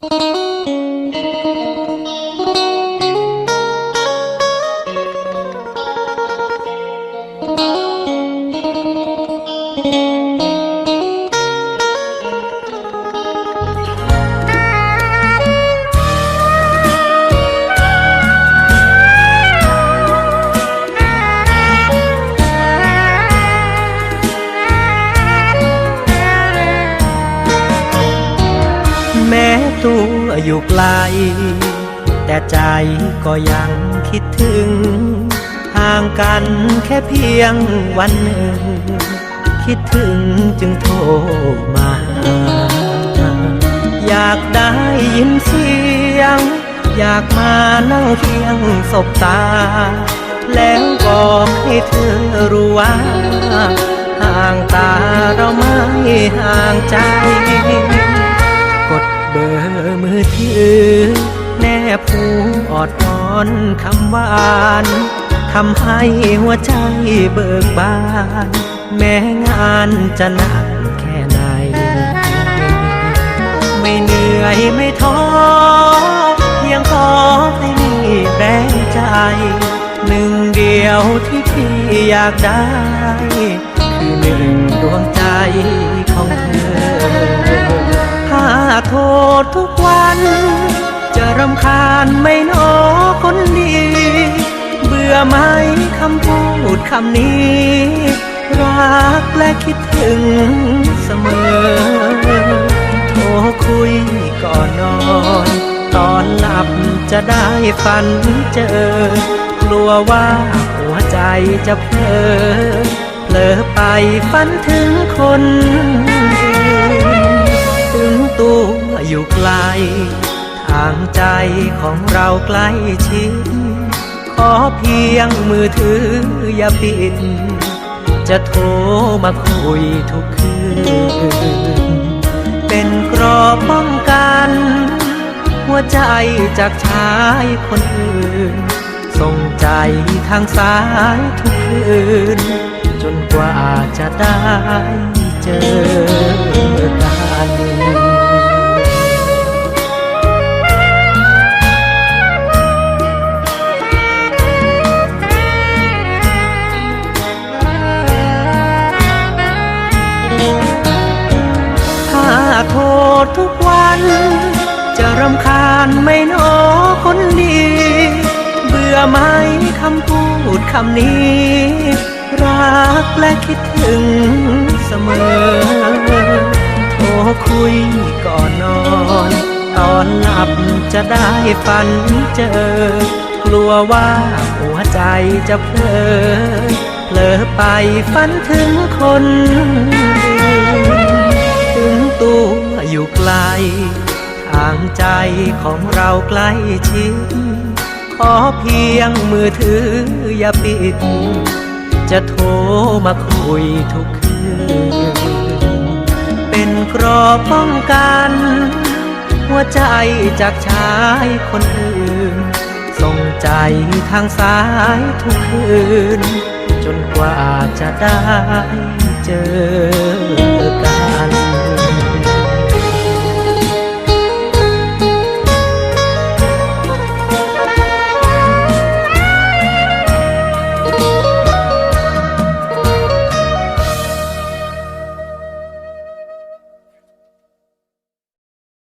แตัวอยู่ไกล แต่ใจก็ยังคิดถึง ห่างกันแค่เพียงวันหนึ่ง คิดถึงจึงโทรมา อยากได้ยินเสียง อยากมานั่งเคียงศบตา แล้วบอกให้เธอรู้ว่าห่างตาเราไม่ห่างใจ อดอ่อนคำหวานทำให้หัวใจเบิกบาน แม้งานจะหนักแค่ไหน ไม่เหนื่อยไม่ท้อเพียงขอให้มีแรงใจ หนึ่งเดียวที่พี่อยากได้ คือหนึ่งดวงใจของเธอถ้าโทษทุกวัน รำคาญไม่นอคนดี เบื่อไหมคำพูดคำนี้ รักและคิดถึงเสมอ โทรคุยก่อนนอน ตอนหลับจะได้ฝันเจอ กลัวว่าหัวใจจะเพลอเผลอไปฝันถึงคนอื่นถึงตัวอยู่ไกล ทางใจของเราใกล้ชิด ขอเพียงมือถืออย่าปิด จะโทรมาคุยทุกคืน เป็นกรอบป้องกัน หัวใจจากชายคนอื่น ส่งใจทางสายทุกคืน จนกว่าจะได้เจอกัน ทุกวัน จะรำคาญไม่นอคนดี เบื่อไหมคำพูดคำนี้ รักและคิดถึงเสมอโทรคุยก่อนนอน ตอนหลับจะได้ฝันเจอ กลัวว่าหัวใจจะเพลอเผลอไปฝันถึงคนอื่นถึงตัว อยู่ไกล ทางใจของเราใกล้ชิด ขอเพียงมือถืออย่าปิด จะโทรมาคุยทุกคืน เป็นกรอบป้องกัน หัวใจจากชายคนอื่น ส่งใจทางสายทุกคืน จนกว่าจะได้เจอ